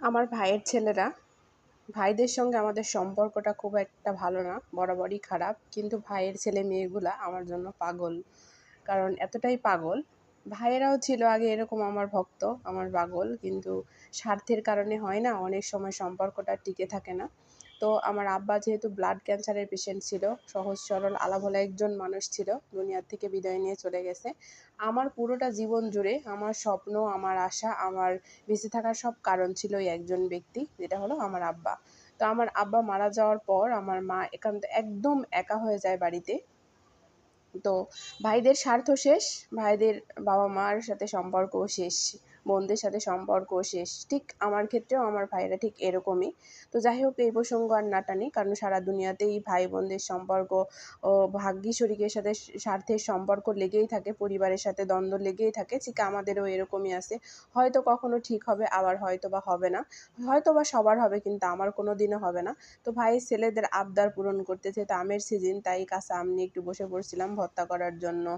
আমার ভাইয়ের ছেলেরা, ভাইদের সঙ্গে আমাদের সম্পর্কটা খুব একটা ভালো না, বরাবরই খারাপ। কিন্তু ভাইয়ের ছেলে মেয়েগুলা আমার জন্য পাগল। কারণ এতটাই পাগল ভাইয়েরাও ছিল আগে এরকম আমার ভক্ত, আমার পাগল, কিন্তু স্বার্থের কারণে হয় না, অনেক সময় সম্পর্কটা টিকে থাকে না। তো আমার আব্বা যেহেতু ব্লাড ক্যান্সারের পেশেন্ট ছিল, সহজ সরল আলাভোলা একজন মানুষ ছিল, দুনিয়ার থেকে বিদায় নিয়ে চলে গেছে। আমার পুরোটা জীবন জুড়ে আমার স্বপ্ন, আমার আশা, আমার বেঁচে থাকার সব কারণ ছিল একজন ব্যক্তি, যেটা হলো আমার আব্বা। তো আমার আব্বা মারা যাওয়ার পর আমার মা একান্ত, একদম একা হয়ে যায় বাড়িতে। তো ভাইদের স্বার্থ শেষ ভাইদের বাবা মার সাথে সম্পর্ক শেষ। বোনদের সাথে সম্পর্ক শেষ। ঠিক আমার ক্ষেত্রেও আমার ভাইয়েরা ঠিক এরকমই। তো যাই হোক, এই প্রসঙ্গ আর না টানি, কারণ সারা দুনিয়াতেই ভাই বোনদের সম্পর্ক ও ভাগ্যি শরিকের সাথে স্বার্থের সম্পর্ক লেগেই থাকে, পরিবারের সাথে দ্বন্দ্ব লেগেই থাকে, ঠিক আমাদেরও এরকমই আছে। হয়তো কখনো ঠিক হবে, আবার হয়তো বা হবে না। হয়তো বা সবার হবে, কিন্তু আমার কোনো দিনও হবে না। তো ভাইয়ের ছেলেদের আবদার পূরণ করতেছে তো আমের সিজন তাই কাঁচা আম একটু বসে পড়ছিলাম ভর্তা করার জন্য।